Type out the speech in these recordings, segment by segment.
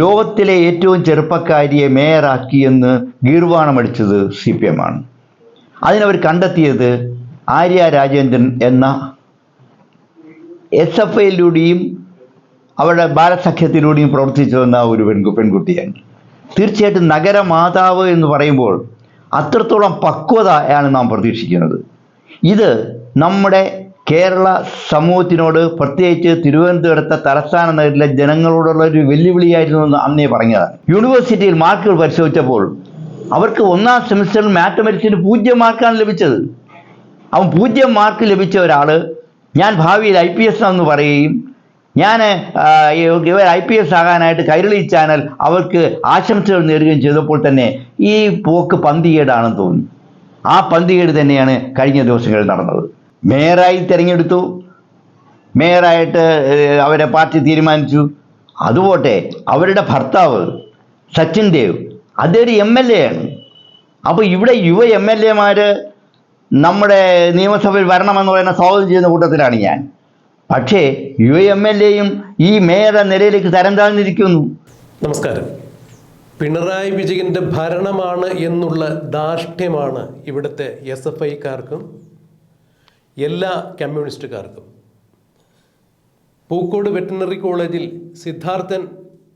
ലോകത്തിലെ ഏറ്റവും ചെറുപ്പക്കാരിയെ മേയറാക്കിയെന്ന് ഗീർവാണമടിച്ചത് സി പി എം ആണ്. അതിനവർ കണ്ടെത്തിയത് ആര്യ രാജേന്ദ്രൻ എന്ന എസ് എഫ് ഐയിലൂടെയും അവരുടെ ബാലസഖ്യത്തിലൂടെയും പ്രവർത്തിച്ചു വന്ന ഒരു പെൺകു പെൺകുട്ടിയാണ്. തീർച്ചയായിട്ടും നഗരമാതാവ് എന്ന് പറയുമ്പോൾ അത്രത്തോളം പക്വതയാണ് നാം പ്രതീക്ഷിക്കുന്നത്. ഇത് നമ്മുടെ കേരള സമൂഹത്തിനോട് പ്രത്യേകിച്ച് തിരുവനന്തപുരത്തെ തലസ്ഥാന നഗരത്തിലെ ജനങ്ങളോടുള്ള ഒരു വെല്ലുവിളിയായിരുന്നു എന്ന് അന്നേ പറഞ്ഞതാണ്. യൂണിവേഴ്സിറ്റിയിൽ മാർക്കുകൾ പരിശോധിച്ചപ്പോൾ അവർക്ക് ഒന്നാം സെമിസ്റ്ററിൽ മാത്തമെറ്റിക്സിന് പൂജ്യം മാർക്കാണ് ലഭിച്ചത്. അവൻ പൂജ്യം മാർക്ക് ലഭിച്ച ഒരാൾ ഞാൻ ഭാവിയിൽ ഐ പി എസ് എന്ന് പറയുകയും ഞാൻ ഇവർ ഐ പി എസ് ആകാനായിട്ട് കൈരളി ചാനൽ അവർക്ക് ആശംസകൾ നേടുകയും ചെയ്തപ്പോൾ തന്നെ ഈ പോക്ക് പന്തികേടാണെന്ന് തോന്നി. ആ പന്തികേട് തന്നെയാണ് കഴിഞ്ഞ ദിവസങ്ങളിൽ നടന്നത്. മേയറായി തിരഞ്ഞെടുത്തു. മേയറായിട്ട് അവരെ പാർട്ടി തീരുമാനിച്ചു. അതുപോട്ടെ അവരുടെ ഭർത്താവ് സച്ചിൻ ദേവ് അതൊരു എം എൽ എ ആണ് അപ്പോൾ ഇവിടെ യുവ എം എൽ എമാർ നമ്മുടെ നിയമസഭയിൽ വരണമെന്ന് പറയുന്ന സ്വാഗതം ചെയ്യുന്ന കൂട്ടത്തിലാണ് ഞാൻ. പക്ഷേ യു എം എൽ എയും ഈ മേയറുടെ നിലയിലേക്ക് തരം താഴ്ന്നിരിക്കുന്നു നമസ്കാരം. പിണറായി വിജയന്റെ ഭരണമാണ് എന്നുള്ള ധാർഷ്ട്യമാണ് ഇവിടുത്തെ എസ് എഫ് ഐക്കാർക്കും എല്ലാ കമ്മ്യൂണിസ്റ്റുകാർക്കും. പൂക്കോട് വെറ്റിനറി കോളേജിൽ സിദ്ധാർത്ഥൻ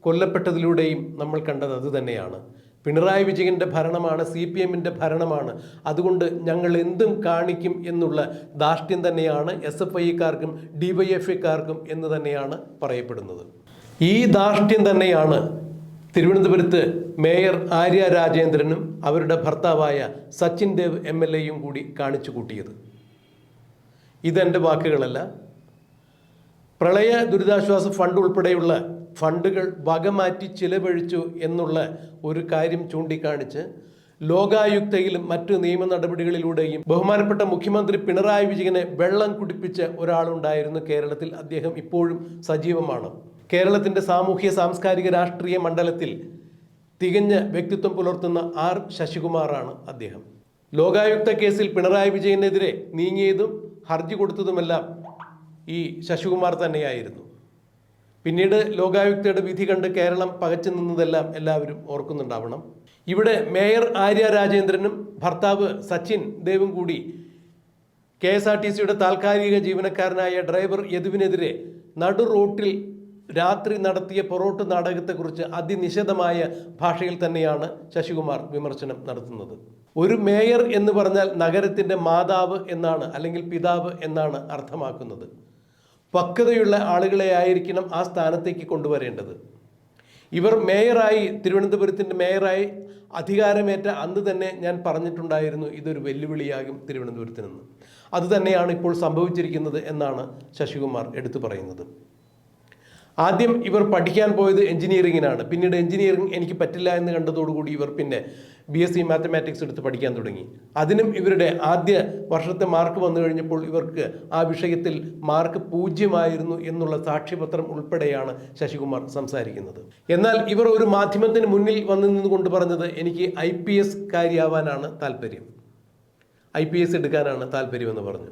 കൊല്ലപ്പെട്ടതിലൂടെയും നമ്മൾ കണ്ടത് അതുതന്നെയാണ് പിണറായി വിജയന്റെ ഭരണമാണ് സി പി എമ്മിന്റെ ഭരണമാണ്. അതുകൊണ്ട് ഞങ്ങൾ എന്തും കാണിക്കും എന്നുള്ള ധാർഷ്ട്യം തന്നെയാണ് എസ് എഫ് ഐക്കാർക്കും ഡി വൈ എഫ് ഐക്കാർക്കും എന്ന് തന്നെയാണ് പറയപ്പെടുന്നത്. ഈ ധാർഷ്ട്യം തന്നെയാണ് തിരുവനന്തപുരത്ത് മേയർ ആര്യ രാജേന്ദ്രനും അവരുടെ ഭർത്താവായ സച്ചിൻ ദേവ് എം എൽ എയും കൂടി കാണിച്ചു കൂട്ടിയത്. ഇതെന്റെ വാക്കുകളല്ല. പ്രളയ ദുരിതാശ്വാസ ഫണ്ട് ഉൾപ്പെടെയുള്ള ഫണ്ടുകൾ വകമാറ്റി ചിലവഴിച്ചു എന്നുള്ള ഒരു കാര്യം ചൂണ്ടിക്കാണിച്ച് ലോകായുക്തയിലും മറ്റ് നിയമ നടപടികളിലൂടെയും ബഹുമാനപ്പെട്ട മുഖ്യമന്ത്രി പിണറായി വിജയനെ വെള്ളം കുടിപ്പിച്ച ഒരാളുണ്ടായിരുന്നു കേരളത്തിൽ. അദ്ദേഹം ഇപ്പോഴും സജീവമാണ്. കേരളത്തിന്റെ സാമൂഹ്യ സാംസ്കാരിക രാഷ്ട്രീയ മണ്ഡലത്തിൽ തികഞ്ഞ വ്യക്തിത്വം പുലർത്തുന്ന ആർ ശശികുമാറാണ് അദ്ദേഹം. ലോകായുക്ത കേസിൽ പിണറായി വിജയനെതിരെ നീങ്ങിയതും ഹർജി കൊടുത്തതുമെല്ലാം ഈ ശശികുമാർ തന്നെയായിരുന്നു. പിന്നീട് ലോകായുക്തയുടെ വിധി കണ്ട് കേരളം പകച്ചു നിന്നതെല്ലാം എല്ലാവരും ഓർക്കുന്നുണ്ടാവണം. ഇവിടെ മേയർ ആര്യ രാജേന്ദ്രനും ഭർത്താവ് സച്ചിൻ ദേവും കൂടി കെ എസ് ആർ ടി സിയുടെ താൽക്കാലിക ജീവനക്കാരനായ ഡ്രൈവർ യദുവിനെതിരെ നടു റോട്ടിൽ രാത്രി നടത്തിയ പൊറോട്ട് നാടകത്തെക്കുറിച്ച് അതിനിഷേധമായ ഭാഷയിൽ തന്നെയാണ് ശശികുമാർ വിമർശനം നടത്തുന്നത്. ഒരു മേയർ എന്ന് പറഞ്ഞാൽ നഗരത്തിന്റെ മാതാവ് എന്നാണ് അല്ലെങ്കിൽ പിതാവ് എന്നാണ് അർത്ഥമാക്കുന്നത്. പക്വതയുള്ള ആളുകളെ ആയിരിക്കണം ആ സ്ഥാനത്തേക്ക് കൊണ്ടുവരേണ്ടത്. ഇവർ മേയറായി തിരുവനന്തപുരത്തിന്റെ മേയറായി അധികാരമേറ്റ അന്ന് തന്നെ ഞാൻ പറഞ്ഞിട്ടുണ്ടായിരുന്നു ഇതൊരു വെല്ലുവിളിയാകും തിരുവനന്തപുരത്തിനെന്ന് അതുതന്നെയാണ് ഇപ്പോൾ സംഭവിച്ചിരിക്കുന്നത് എന്നാണ് ശശികുമാർ എടുത്തു പറയുന്നത്. ആദ്യം ഇവർ പഠിക്കാൻ പോയത് എഞ്ചിനീയറിങ്ങിനാണ് പിന്നീട് എഞ്ചിനീയറിംഗ് എനിക്ക് പറ്റില്ല എന്ന് കണ്ടതോടുകൂടി ഇവർ പിന്നെ ബി എസ് സി മാത്തമാറ്റിക്സ് എടുത്ത് പഠിക്കാൻ തുടങ്ങി. അതിനും ഇവരുടെ ആദ്യ വർഷത്തെ മാർക്ക് വന്നു കഴിഞ്ഞപ്പോൾ ഇവർക്ക് ആ വിഷയത്തിൽ മാർക്ക് പൂജ്യമായിരുന്നു എന്നുള്ള സാക്ഷ്യപത്രം ഉൾപ്പെടെയാണ് ശശികുമാർ സംസാരിക്കുന്നത്. എന്നാൽ ഇവർ ഒരു മാധ്യമത്തിന് മുന്നിൽ വന്നു നിന്നുകൊണ്ട് പറഞ്ഞത് എനിക്ക് ഐ പി എസ് കാര്യാവാനാണ് താല്പര്യം. ഐ പി എസ് എടുക്കാനാണ് താല്പര്യമെന്ന് പറഞ്ഞു.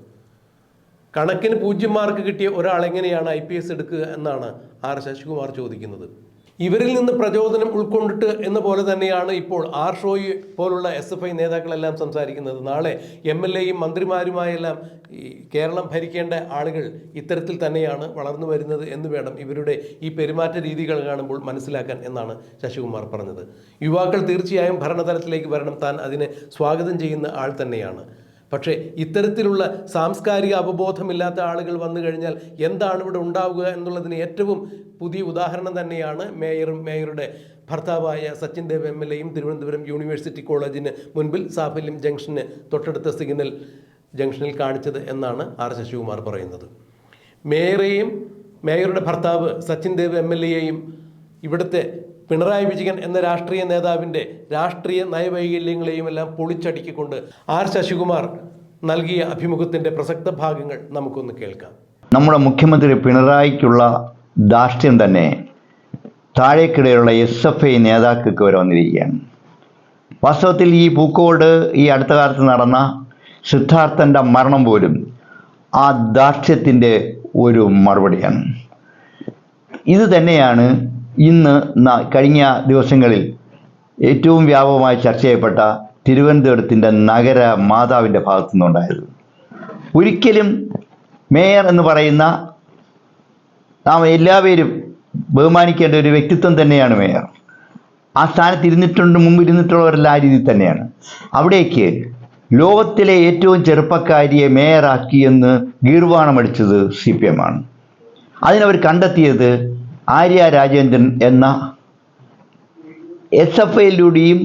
കണക്കിന് പൂജ്യം മാർക്ക് കിട്ടിയ ഒരാൾ എങ്ങനെയാണ് ഐ പി എസ് എടുക്കുക എന്നാണ് ആർ ശശികുമാർ ചോദിക്കുന്നത്. ഇവരിൽ നിന്ന് പ്രചോദനം ഉൾക്കൊണ്ടിട്ട് എന്ന പോലെ തന്നെയാണ് ഇപ്പോൾ ആർ ഷോയി പോലുള്ള എസ് എഫ് ഐ നേതാക്കളെല്ലാം സംസാരിക്കുന്നത്. നാളെ എം എൽ എയും മന്ത്രിമാരുമായെല്ലാം ഈ കേരളം ഭരിക്കേണ്ട ആളുകൾ ഇത്തരത്തിൽ തന്നെയാണ് വളർന്നു വരുന്നത് എന്ന് വേണം ഇവരുടെ ഈ പെരുമാറ്റ രീതികൾ കാണുമ്പോൾ മനസ്സിലാക്കാൻ എന്നാണ് ശശികുമാർ പറഞ്ഞത്. യുവാക്കൾ തീർച്ചയായും ഭരണതലത്തിലേക്ക് വരണം. താൻ അതിനെ സ്വാഗതം ചെയ്യുന്ന ആൾ തന്നെയാണ്. പക്ഷേ ഇത്തരത്തിലുള്ള സാംസ്കാരിക അവബോധമില്ലാത്ത ആളുകൾ വന്നു കഴിഞ്ഞാൽ എന്താണ് ഇവിടെ ഉണ്ടാവുക എന്നുള്ളതിന് ഏറ്റവും പുതിയ ഉദാഹരണം തന്നെയാണ് മേയറും മേയറുടെ ഭർത്താവായ സച്ചിൻ ദേവ് എം എൽ എയും തിരുവനന്തപുരം യൂണിവേഴ്സിറ്റി കോളേജിന് മുൻപിൽ സാഫല്യം ജംഗ്ഷന് തൊട്ടടുത്ത സിഗ്നൽ ജംഗ്ഷനിൽ കാണിച്ചത് എന്നാണ് ആർ ശശികുമാർ പറയുന്നത്. മേയറെയും മേയറുടെ ഭർത്താവ് സച്ചിൻ ദേവ് എം എൽ എയെയും ഇവിടുത്തെ പിണറായി വിജയൻ എന്ന രാഷ്ട്രീയ നേതാവിന്റെ രാഷ്ട്രീയ നയവൈകല്യങ്ങളെയും എല്ലാം പൊളിച്ചടുക്കിക്കൊണ്ട് ആർ ശശികുമാർ നൽകിയ അഭിമുഖത്തിന്റെ പ്രസക്ത ഭാഗങ്ങൾ നമുക്കൊന്ന് കേൾക്കാം. നമ്മുടെ മുഖ്യമന്ത്രി പിണറായിക്കുള്ള ധാർഷ്ട്യം തന്നെ താഴേക്കിടയിലുള്ള എസ് എഫ് ഐ നേതാക്കൾക്ക് വരെ വന്നിരിക്കുകയാണ്. വാസ്തവത്തിൽ ഈ പൂക്കോട് ഈ അടുത്ത കാലത്ത് നടന്ന സിദ്ധാർത്ഥന്റെ മരണം പോലും ആ ധാർഷ്ട്യത്തിന്റെ ഒരു മറുപടിയാണ്. ഇത് തന്നെയാണ് ഇന്ന് കഴിഞ്ഞ ദിവസങ്ങളിൽ ഏറ്റവും വ്യാപകമായി ചർച്ച ചെയ്യപ്പെട്ട തിരുവനന്തപുരത്തിന്റെ നഗര മാതാവിന്റെ ഭാഗത്തു നിന്നുണ്ടായത് ഒരിക്കലും മേയർ എന്ന് പറയുന്ന നാം എല്ലാവരും ബഹുമാനിക്കേണ്ട ഒരു വ്യക്തിത്വം തന്നെയാണ് മേയർ. ആ സ്ഥാനത്ത് ഇരുന്നിട്ടുണ്ട് മുമ്പ് ഇരുന്നിട്ടുള്ളവരെല്ലാം ആ രീതിയിൽ തന്നെയാണ്. അവിടേക്ക് ലോകത്തിലെ ഏറ്റവും ചെറുപ്പക്കാരിയെ മേയറാക്കിയെന്ന് ഗീർവാണമടിച്ചത് സി പി എം ആണ്. അതിനവർ കണ്ടെത്തിയത് ആര്യ രാജേന്ദ്രൻ എന്ന എസ് എഫ് ഐയിലൂടെയും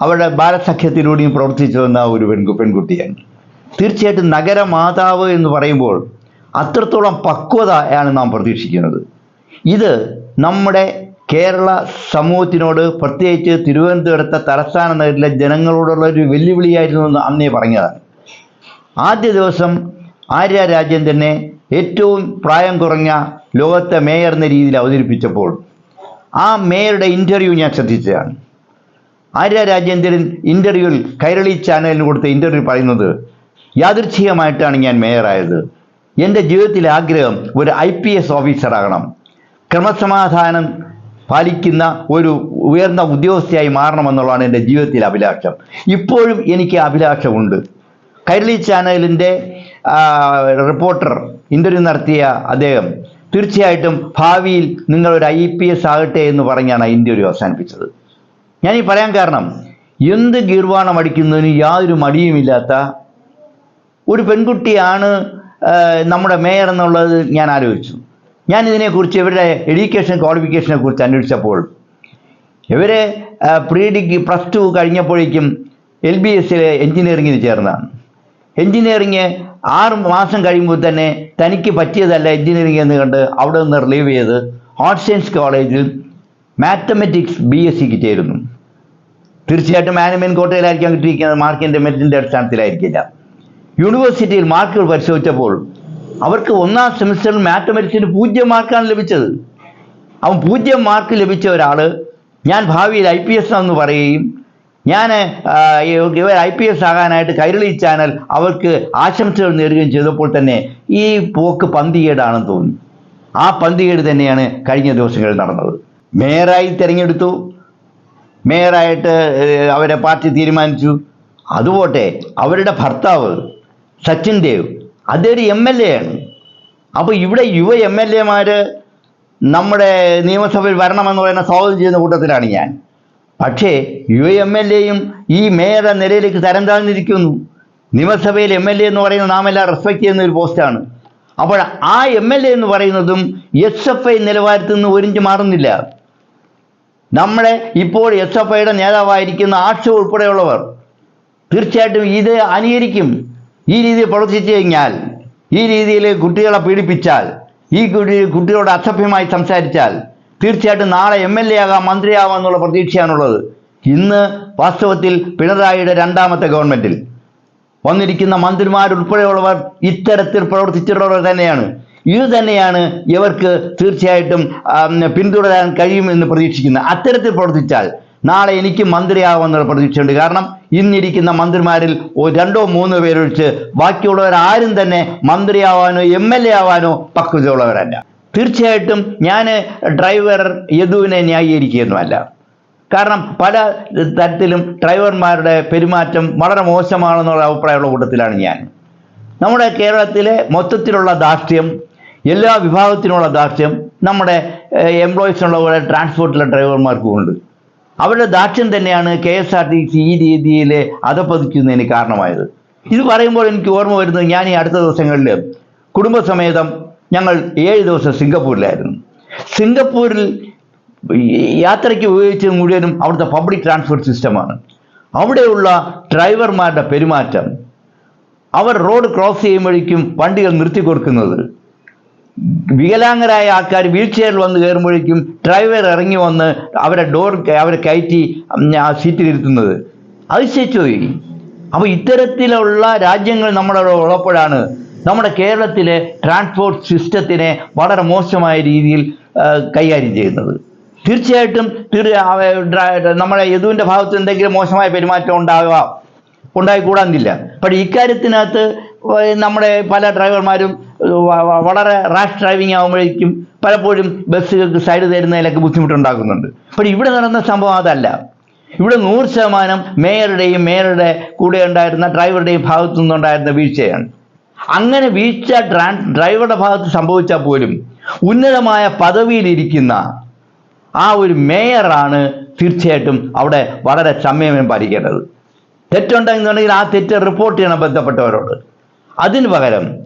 അവരുടെ ബാലസഖ്യത്തിലൂടെയും പ്രവർത്തിച്ചു വന്ന ഒരു പെൺകു പെൺകുട്ടിയാണ്. തീർച്ചയായിട്ടും നഗരമാതാവ് എന്ന് പറയുമ്പോൾ അത്രത്തോളം പക്വതയാണ് നാം പ്രതീക്ഷിക്കുന്നത്. ഇത് നമ്മുടെ കേരള സമൂഹത്തിനോട് പ്രത്യേകിച്ച് തിരുവനന്തപുരത്തെ തലസ്ഥാന നഗരത്തിലെ ജനങ്ങളോടുള്ള ഒരു വെല്ലുവിളിയായിരുന്നു എന്ന് അന്നേ പറഞ്ഞതാണ്. ആദ്യ ദിവസം ആര്യ രാജേന്ദ്രനെ ഏറ്റവും പ്രായം കുറഞ്ഞ ലോകത്തെ മേയർ എന്ന രീതിയിൽ അവതരിപ്പിച്ചപ്പോൾ ആ മേയറുടെ ഇന്റർവ്യൂ ഞാൻ ശ്രദ്ധിച്ചതാണ്. ആര്യ രാജേന്ദ്രൻ ഇന്റർവ്യൂവിൽ കൈരളി ചാനലിന് കൊടുത്ത ഇന്റർവ്യൂ പറയുന്നത് യാദൃച്ഛികമായിട്ടാണ് ഞാൻ മേയറായത്. എന്റെ ജീവിതത്തിലെ ആഗ്രഹം ഒരു ഐ പി എസ് ഓഫീസറാകണം ക്രമസമാധാനം പാലിക്കുന്ന ഒരു ഉയർന്ന ഉദ്യോഗസ്ഥയായി മാറണമെന്നുള്ളതാണ് എന്റെ ജീവിതത്തിലെ അഭിലാഷം. ഇപ്പോഴും എനിക്ക് അഭിലാഷമുണ്ട്. കൈരളി ചാനലിന്റെ റിപ്പോർട്ടർ ഇന്റർവ്യൂ നടത്തിയ അദ്ദേഹം തീർച്ചയായിട്ടും ഭാവിയിൽ നിങ്ങൾ ഒരു ഐ പി എസ് ആകട്ടെ എന്ന് പറഞ്ഞാണ് ഇന്ത്യ ഒരു അവസാനിപ്പിച്ചത്. ഞാൻ ഈ പറയാൻ കാരണം എന്ത് ഗീർവാണം അടിക്കുന്നതിന് യാതൊരു മടിയുമില്ലാത്ത ഒരു പെൺകുട്ടിയാണ് നമ്മുടെ മേയർ എന്നുള്ളത് ഞാൻ ആലോചിച്ചു. ഞാൻ ഇതിനെക്കുറിച്ച് ഇവരുടെ എഡ്യൂക്കേഷൻ ക്വാളിഫിക്കേഷനെ കുറിച്ച് അന്വേഷിച്ചപ്പോൾ ഇവരെ പ്രീ ഡിഗ്രി പ്ലസ് ടു കഴിഞ്ഞപ്പോഴേക്കും എൽ ബി എസിലെ എൻജിനീയറിങ്ങിന് ചേർന്നതാണ്. എൻജിനീയറിങ് ആറ് മാസം കഴിയുമ്പോൾ തന്നെ തനിക്ക് പറ്റിയതല്ല എൻജിനീയറിംഗ് എന്ന് കണ്ട് അവിടെ നിന്ന് റിലീവ് ചെയ്ത് ആർട്സ് സയൻസ് കോളേജിൽ മാത്തമെറ്റിക്സ് ബി എസ് സിക്ക് ചേരുന്നു തീർച്ചയായിട്ടും മാനമെൻ കോട്ടയിലായിരിക്കാം കിട്ടിയിരിക്കുന്നത്. മാർക്കിന്റെ മെറിറ്റിന്റെ അടിസ്ഥാനത്തിലായിരിക്കില്ല. യൂണിവേഴ്സിറ്റിയിൽ മാർക്കുകൾ പരിശോധിച്ചപ്പോൾ അവർക്ക് ഒന്നാം സെമിസ്റ്ററിൽ മാത്തമെറ്റിക്സിന് പൂജ്യം മാർക്കാണ് ലഭിച്ചത്. അവൻ പൂജ്യം മാർക്ക് ലഭിച്ച ഒരാൾ ഞാൻ ഭാവിയിൽ ഐ പി എസ് എന്ന് പറയുകയും ഞാൻ ഇവർ ഐ പി എസ് ആകാനായിട്ട് കൈരളി ചാനൽ അവർക്ക് ആശംസകൾ നേടുകയും ചെയ്തപ്പോൾ തന്നെ ഈ പോക്ക് പന്തികേടാണെന്ന് തോന്നി. ആ പന്തികേട് തന്നെയാണ് കഴിഞ്ഞ ദിവസങ്ങളിൽ നടന്നത്. മേയറായി തിരഞ്ഞെടുത്തു. മേയറായിട്ട് അവരെ പാർട്ടി തീരുമാനിച്ചു. അതുപോട്ടെ അവരുടെ ഭർത്താവ് സച്ചിൻ ദേവ് അതൊരു എം എൽ എ ആണ്. അപ്പോൾ ഇവിടെ യുവ എം എൽ എമാർ നമ്മുടെ നിയമസഭയിൽ വരണമെന്ന് പറയുന്ന സ്വാഗതം ചെയ്യുന്ന കൂട്ടത്തിലാണ് ഞാൻ. പക്ഷേ യു എം എൽ എയും ഈ മേയറെ നിലയിലേക്ക് തരം താഴ്ന്നിരിക്കുന്നു. നിയമസഭയിൽ എം എൽ എ എന്ന് പറയുന്നത് നാം എല്ലാം റെസ്പെക്ട് ചെയ്യുന്ന ഒരു പോസ്റ്റാണ് അപ്പോൾ ആ എം എൽ എ എന്ന് പറയുന്നതും എസ് എഫ് ഐ നിലവാരത്തിൽ നിന്ന് ഒരിഞ്ച് മാറുന്നില്ല. നമ്മളെ ഇപ്പോൾ എസ് എഫ് ഐയുടെ നേതാവായിരിക്കുന്ന ആർട്സ് ഉൾപ്പെടെയുള്ളവർ തീർച്ചയായിട്ടും ഇത് അനുകരിക്കും ഈ രീതിയിൽ പ്രവർത്തിച്ചു കഴിഞ്ഞാൽ ഈ രീതിയിൽ കുട്ടികളെ പീഡിപ്പിച്ചാൽ ഈ കുട്ടി കുട്ടികളോട് അസഭ്യമായി സംസാരിച്ചാൽ തീർച്ചയായിട്ടും നാളെ എം എൽ എ ആകാം മന്ത്രിയാകാം എന്നുള്ള പ്രതീക്ഷയാണുള്ളത്. ഇന്ന് വാസ്തവത്തിൽ പിണറായിയുടെ രണ്ടാമത്തെ ഗവൺമെന്റിൽ. വന്നിരിക്കുന്ന മന്ത്രിമാരുൾപ്പെടെയുള്ളവർ ഇത്തരത്തിൽ പ്രവർത്തിച്ചിട്ടുള്ളവർ തന്നെയാണ്. ഇത് തന്നെയാണ് ഇവർക്ക് തീർച്ചയായിട്ടും പിന്തുടരാൻ കഴിയുമെന്ന് പ്രതീക്ഷിക്കുന്നത്. അത്തരത്തിൽ പ്രവർത്തിച്ചാൽ നാളെ എനിക്ക് മന്ത്രിയാവുമെന്നുള്ള പ്രതീക്ഷയുണ്ട്. കാരണം ഇന്നിരിക്കുന്ന മന്ത്രിമാരിൽ രണ്ടോ മൂന്നോ പേരൊഴിച്ച് ബാക്കിയുള്ളവർ ആരും തന്നെ മന്ത്രിയാവാനോ എം എൽ എ ആവാനോ പക്വതയുള്ളവരല്ല. തീർച്ചയായിട്ടും ഞാൻ ഡ്രൈവർ യദുവിനെ ന്യായീകരിക്കുകയൊന്നുമല്ല. കാരണം പല തരത്തിലും ഡ്രൈവർമാരുടെ പെരുമാറ്റം വളരെ മോശമാണെന്നുള്ള അഭിപ്രായമുള്ള കൂട്ടത്തിലാണ് ഞാൻ. നമ്മുടെ കേരളത്തിലെ മൊത്തത്തിലുള്ള ദാർഷ്ട്യം എല്ലാ വിഭാഗത്തിനുള്ള ദാർഷ്ട്യം നമ്മുടെ എംപ്ലോയീസിനുള്ള പോലെ ട്രാൻസ്പോർട്ടിലെ ഡ്രൈവർമാർക്കും ഉണ്ട്. അവരുടെ ദാർഷ്ട്യം തന്നെയാണ് K S R T C ഈ രീതിയിൽ അധപ്പതിക്കുന്നതിന് കാരണമായത്. ഇത് പറയുമ്പോൾ എനിക്ക് ഓർമ്മ വരുന്നത് ഞാൻ ഈ അടുത്ത ദിവസങ്ങളിൽ കുടുംബസമേതം ഞങ്ങൾ ഏഴ് ദിവസം സിംഗപ്പൂരിലായിരുന്നു. സിംഗപ്പൂരിൽ യാത്രയ്ക്ക് ഉപയോഗിച്ചത് മുഴുവനും അവിടുത്തെ പബ്ലിക് ട്രാൻസ്പോർട്ട് സിസ്റ്റമാണ് അവിടെയുള്ള ഡ്രൈവർമാരുടെ പെരുമാറ്റം അവർ റോഡ് ക്രോസ് ചെയ്യുമ്പോഴേക്കും വണ്ടികൾ നിർത്തി കൊടുക്കുന്നത് വികലാംഗരായ ആൾക്കാർ വീൽ ചെയറിൽ വന്ന് കയറുമ്പോഴേക്കും ഡ്രൈവർ ഇറങ്ങി വന്ന് അവരെ ഡോർ അവരെ കയറ്റി സീറ്റിലിരുത്തുന്നത് അതിശയിച്ചു പോയി. അപ്പോൾ ഇത്തരത്തിലുള്ള രാജ്യങ്ങൾ നമ്മുടെ അവിടെ ഉള്ളപ്പോഴാണ് നമ്മുടെ കേരളത്തിലെ ട്രാൻസ്പോർട്ട് സിസ്റ്റത്തിനെ വളരെ മോശമായ രീതിയിൽ കൈകാര്യം ചെയ്യുന്നത്. തീർച്ചയായിട്ടും തീർ- നമ്മുടെ യദുവിന്റെ ഭാഗത്ത് എന്തെങ്കിലും മോശമായ പെരുമാറ്റം ഉണ്ടാവാം ഉണ്ടായിക്കൂടാന്നില്ല. പക്ഷേ ഇക്കാര്യത്തിനകത്ത് നമ്മുടെ പല ഡ്രൈവർമാരും വളരെ റാഷ് ഡ്രൈവിംഗ് ആകുമ്പോഴേക്കും പലപ്പോഴും ബസ്സുകൾക്ക് സൈഡ് തരുന്നതിലൊക്കെ ബുദ്ധിമുട്ടുണ്ടാക്കുന്നുണ്ട്. പക്ഷേ ഇവിടെ നടന്ന സംഭവം അതല്ല. ഇവിടെ നൂറ് ശതമാനം മേയറുടെയും മേയറുടെ കൂടെ ഉണ്ടായിരുന്ന ഡ്രൈവറുടെയും ഭാഗത്തു നിന്നുണ്ടായിരുന്ന വീഴ്ചയാണ്. അങ്ങനെ വീഴ്ച ഡ്രാ- ഡ്രൈവറുടെ ഭാഗത്ത് സംഭവിച്ചാൽ പോലും ഉന്നതമായ പദവിയിലിരിക്കുന്ന ആ ഒരു മേയറാണ് തീർച്ചയായിട്ടും അവിടെ വളരെ സംയമനം പാലിക്കേണ്ടത്. തെറ്റുണ്ടെന്നുണ്ടെങ്കിൽ ആ തെറ്റ് റിപ്പോർട്ട് ചെയ്യണം ബന്ധപ്പെട്ടവരോട്. അതിന് പകരം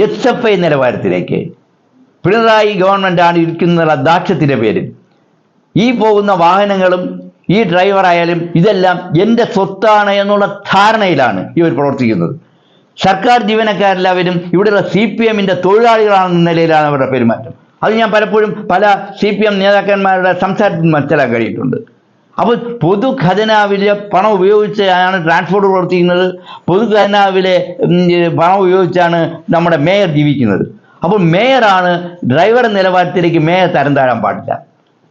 എസ് എഫ് ഐ നിലവാരത്തിലേക്ക് പിണറായി ഗവൺമെന്റാണ് ഇരിക്കുന്ന ദാക്ഷ്യത്തിന്റെ പേരിൽ ഈ പോകുന്ന വാഹനങ്ങളും ഈ ഡ്രൈവറായാലും ഇതെല്ലാം എന്റെ സ്വത്താണ് എന്നുള്ള ധാരണയിലാണ് ഇവർ പ്രവർത്തിക്കുന്നത്. സർക്കാർ ജീവനക്കാരെല്ലാവരും ഇവിടെയുള്ള സി പി എമ്മിന്റെ തൊഴിലാളികളാണെന്ന നിലയിലാണ് അവരുടെ പെരുമാറ്റം. അത് ഞാൻ പലപ്പോഴും പല സി പി എം നേതാക്കന്മാരുടെ സംസാരത്തിൽ മനസ്സിലാക്കാൻ കഴിയിട്ടുണ്ട് അപ്പോൾ പൊതുഖജനാവിലെ പണം ഉപയോഗിച്ചാണ് ട്രാൻസ്പോർട്ട് പ്രവർത്തിക്കുന്നത്. പൊതുഖജനാവിലെ പണം ഉപയോഗിച്ചാണ് നമ്മുടെ മേയർ ജീവിക്കുന്നത്. അപ്പോൾ മേയറാണ് ഡ്രൈവർ നിലവാരത്തിലേക്ക് മേയർ തരം താഴാൻ പാടില്ല.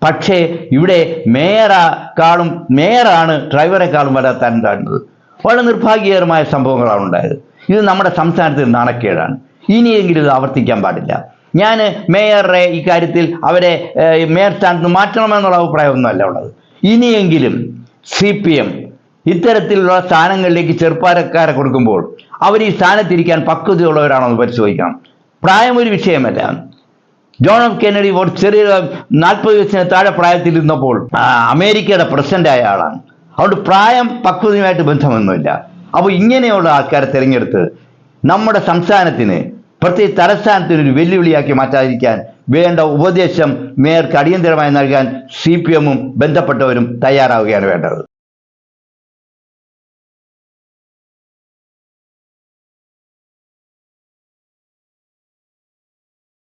പക്ഷേ ഇവിടെ മേയറെക്കാളും മേയറാണ് ഡ്രൈവറെക്കാളും വരെ തരം താഴ്ന്നത്. വളരെ നിർഭാഗ്യകരമായ സംഭവങ്ങളാണ് ഉണ്ടായത്. ഇത് നമ്മുടെ സംസ്ഥാനത്തിന് നാണക്കേടാണ്. ഇനിയെങ്കിലും ഇത് ആവർത്തിക്കാൻ പാടില്ല. ഞാൻ മേയറെ ഇക്കാര്യത്തിൽ അവരെ മേയർ സ്ഥാനത്ത് നിന്ന് മാറ്റണമെന്നുള്ള അഭിപ്രായമൊന്നുമല്ല ഉള്ളത്. ഇനിയെങ്കിലും സി പി എം ഇത്തരത്തിലുള്ള സ്ഥാനങ്ങളിലേക്ക് ചെറുപ്പക്കാരെ കൊടുക്കുമ്പോൾ അവർ ഈ സ്ഥാനത്തിരിക്കാൻ പക്വതയുള്ളവരാണോ എന്ന് പരിശോധിക്കണം. പ്രായം ഒരു വിഷയമല്ല. ജോൺ എഫ് കെനഡി ഒരു ചെറിയ നാൽപ്പത് വയസ്സിന് താഴെ പ്രായത്തിൽ ഇരുന്നപ്പോൾ അമേരിക്കയുടെ പ്രസിഡന്റ് ആയ ആളാണ്. അതുകൊണ്ട് പ്രായം പക്വതയുമായിട്ട് ബന്ധമൊന്നുമില്ല. അപ്പോൾ ഇങ്ങനെയുള്ള ആൾക്കാരെ തിരഞ്ഞെടുത്ത് നമ്മുടെ സംസ്ഥാനത്തിന് പ്രത്യേകിച്ച് തലസ്ഥാനത്തിന് ഒരു വെല്ലുവിളിയാക്കി മാറ്റാതിരിക്കാൻ വേണ്ട ഉപദേശം മേയർക്ക് അടിയന്തരമായി നൽകാൻ സി പി എമ്മും ബന്ധപ്പെട്ടവരും തയ്യാറാവുകയാണ് വേണ്ടത്.